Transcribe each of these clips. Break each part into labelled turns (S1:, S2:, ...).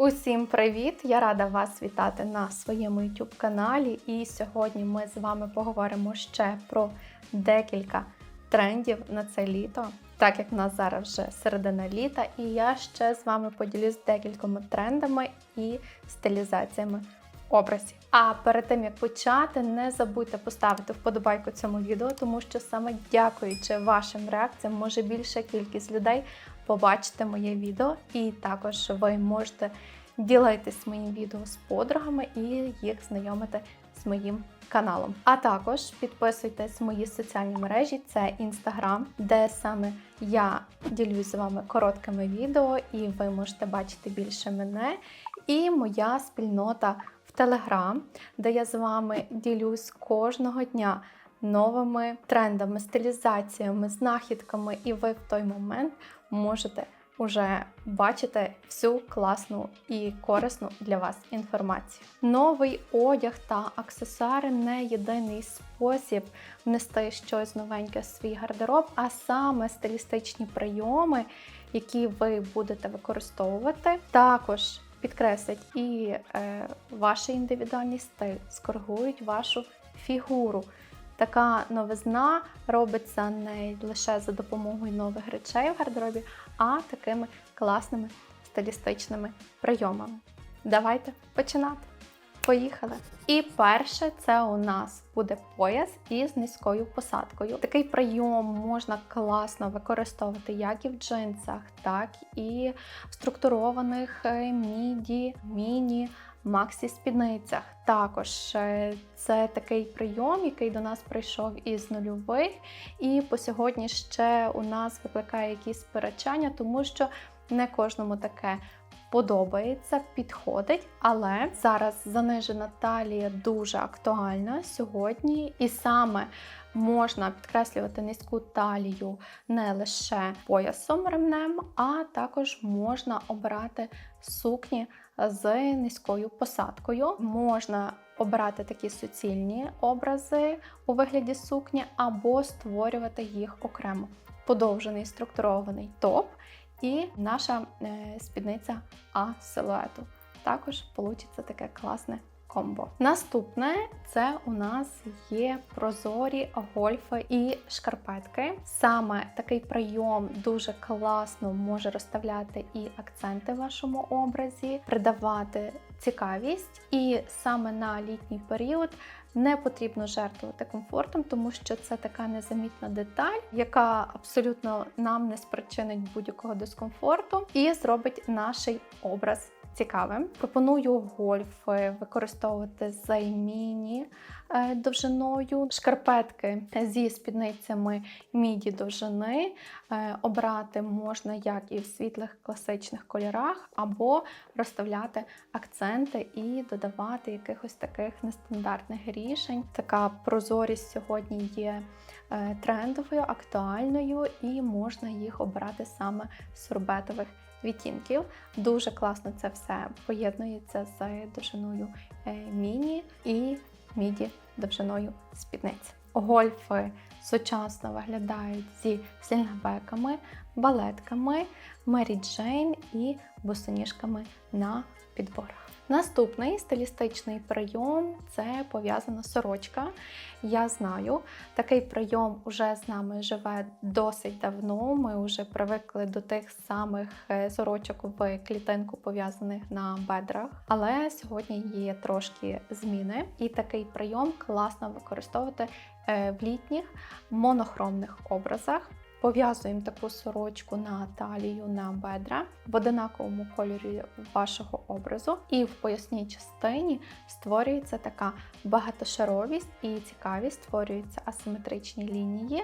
S1: Усім привіт! Я рада вас вітати на своєму YouTube каналі. І сьогодні ми з вами поговоримо ще про декілька трендів на це літо, так як в нас зараз вже середина літа, і я ще з вами поділюсь декількома трендами і стилізаціями образів. А перед тим як почати, не забудьте поставити вподобайку цьому відео, тому що саме дякуючи вашим реакціям, може більша кількість людей побачити моє відео, і також ви можете ділитись моїм відео з подругами і їх знайомити з моїм каналом. А також підписуйтесь мої соціальні мережі, це інстаграм, де саме я ділюсь з вами короткими відео, і ви можете бачити більше мене. І моя спільнота в Телеграм, де я з вами ділюсь кожного дня новими трендами, стилізаціями, знахідками, і ви в той момент можете уже бачити всю класну і корисну для вас інформацію. Новий одяг та аксесуари не єдиний спосіб внести щось новеньке в свій гардероб, а саме стилістичні прийоми, які ви будете використовувати. Також підкреслять і е, ваш індивідуальний стиль, скоригують вашу фігуру. Така новизна робиться не лише за допомогою нових речей в гардеробі, а такими класними стилістичними прийомами. Давайте починати. Поїхали! І перше, це у нас буде пояс із низькою посадкою. Такий прийом можна класно використовувати як і в джинсах, так і в структурованих е, міді, міні. Максі спідницях. Також е, це такий прийом, який до нас прийшов із нульових, і по сьогодні ще у нас викликає якісь сперечання, тому що не кожному таке подобається, підходить. Але зараз занижена талія дуже актуальна сьогодні, і саме можна підкреслювати низьку талію не лише поясом ремнем, а також можна обрати сукні з низькою посадкою. Можна обирати такі суцільні образи у вигляді сукні, або створювати їх окремо. Подовжений структурований топ і наша е, спідниця А силуету. Також вийде таке класне комбо. Наступне це у нас є прозорі гольфи і шкарпетки. Саме такий прийом дуже класно може розставляти і акценти в вашому образі, придавати цікавість, і саме на літній період. Не потрібно жертвувати комфортом, тому що це така незамітна деталь, яка абсолютно нам не спричинить будь-якого дискомфорту і зробить наш образ цікавим. Пропоную гольф використовувати з міні е, довжиною, шкарпетки зі спідницями міді довжини. Е, обрати можна як і в світлих класичних кольорах, або розставляти акценти і додавати якихось таких нестандартних рішень. Така прозорість сьогодні є е, трендовою, актуальною, і можна їх обрати саме з сорбетових відтінків. Дуже класно це все поєднується з довжиною е, міні і міді довжиною спідниць. Гольфи сучасно виглядають зі слінгбеками, балетками, Мері Джейн і босоніжками на підборах. Наступний стилістичний прийом це пов'язана сорочка. Я знаю, такий прийом вже з нами живе досить давно. Ми вже привикли до тих самих е, сорочок в клітинку пов'язаних на бедрах. Але сьогодні є трошки зміни, і такий прийом класно використовувати е, в літніх монохромних образах. Пов'язуємо таку сорочку на талію на бедра в одинаковому кольорі вашого образу, і в поясній частині створюється така багатошаровість і цікавість, створюються асиметричні лінії.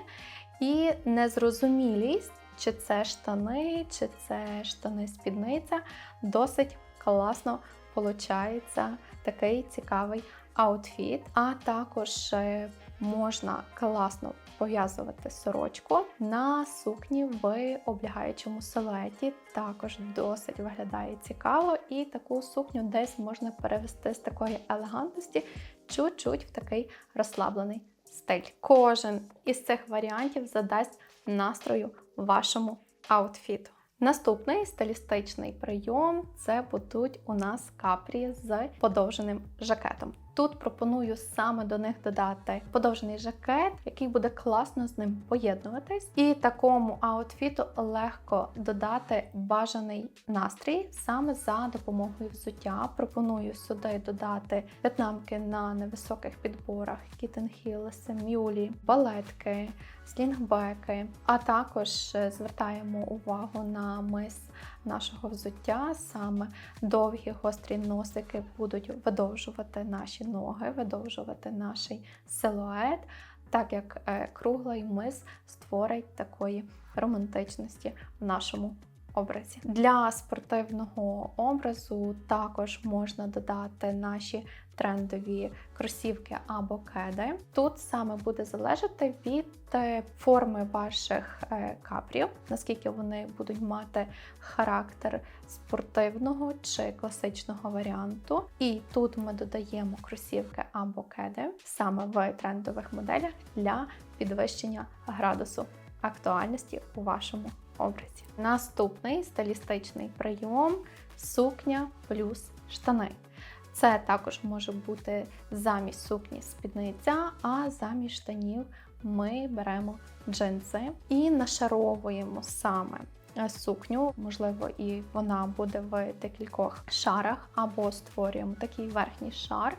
S1: І незрозумілість, чи це штани, чи це штани-спідниця, досить класно виходить такий цікавий аутфіт, а також е, можна класно пов'язувати сорочку на сукні в облягаючому силуеті. Також досить виглядає цікаво, і таку сукню десь можна перевести з такої елегантності чуть-чуть в такий розслаблений стиль. Кожен із цих варіантів задасть настрою вашому аутфіту. Наступний стилістичний прийом це будуть у нас капрі з подовженим жакетом. Тут пропоную саме до них додати подовжений жакет, який буде класно з ним поєднуватись, і такому аутфіту легко додати бажаний настрій саме за допомогою взуття. Пропоную сюди додати в'єтнамки на невисоких підборах, кітенхілси, мюлі, балетки, слінгбеки, а також е, звертаємо увагу на мис нашого взуття. Саме довгі гострі носики будуть видовжувати наші ноги, видовжувати наш силует, так як е, круглий мис створить такої романтичності в нашому образі. Для спортивного образу також можна додати наші трендові кросівки або кеди. Тут саме буде залежати від е, форми ваших е, капрів, наскільки вони будуть мати характер спортивного чи класичного варіанту. І тут ми додаємо кросівки або кеди саме в трендових моделях для підвищення градусу актуальності у вашому образі. Наступний стилістичний прийом сукня плюс штани. Це також може бути замість сукні спідниця, а замість штанів ми беремо джинси і нашаровуємо саме сукню, можливо, і вона буде в декількох шарах, або створюємо такий верхній шар.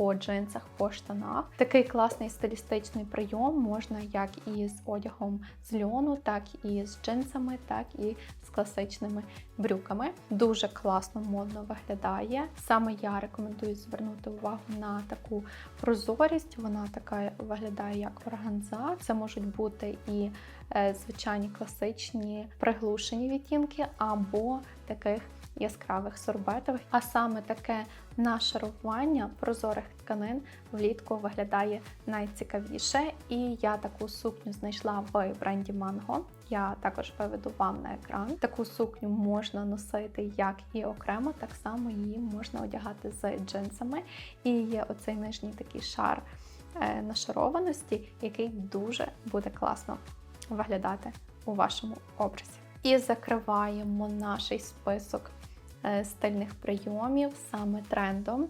S1: По джинсах, по штанах. Такий класний стилістичний прийом можна як і з одягом з льону, так і з джинсами, так і з класичними брюками. Дуже класно, модно виглядає. Саме я рекомендую звернути увагу на таку прозорість. Вона така виглядає як органза. Це можуть бути і е, звичайні класичні приглушені відтінки, або таких яскравих сорбетових, а саме таке нашарування прозорих тканин влітку виглядає найцікавіше. І я таку сукню знайшла в бренді Mango. Я також виведу вам на екран. Таку сукню можна носити як і окремо, так само її можна одягати з джинсами. І є оцей нижній такий шар е, нашарованості, який дуже буде класно виглядати у вашому образі. І закриваємо наш список стильних прийомів саме трендом.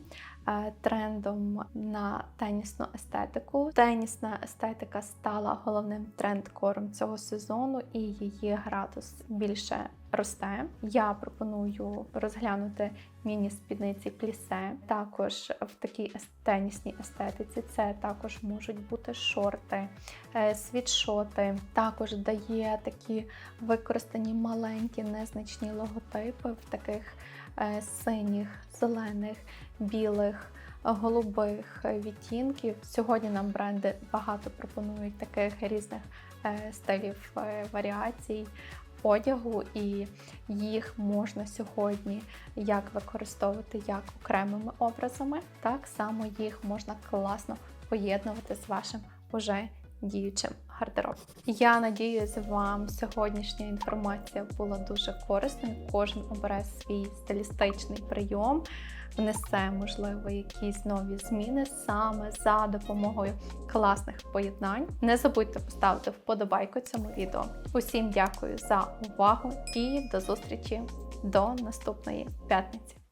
S1: Е, трендом на тенісну естетику. Тенісна естетика стала головним тренд-кором цього сезону, і її градус більше росте. Я пропоную розглянути міні-спідниці плісе. Також в такій тенісній естетиці це також можуть бути шорти, е, світшоти. Також дає такі використані маленькі незначні логотипи в таких е, синіх, зелених, білих. Голубих відтінків. Сьогодні нам бренди багато пропонують таких різних е, стилів варіацій одягу, і їх можна сьогодні як використовувати як окремими образами, так само їх можна класно поєднувати з вашим уже діючим гардеробом. Я надіюся, вам сьогоднішня інформація була дуже корисною. Кожен обере свій стилістичний прийом внесе, можливо, якісь нові зміни саме за допомогою класних поєднань. Не забудьте поставити вподобайку цьому відео. Усім дякую за увагу і до зустрічі до наступної п'ятниці.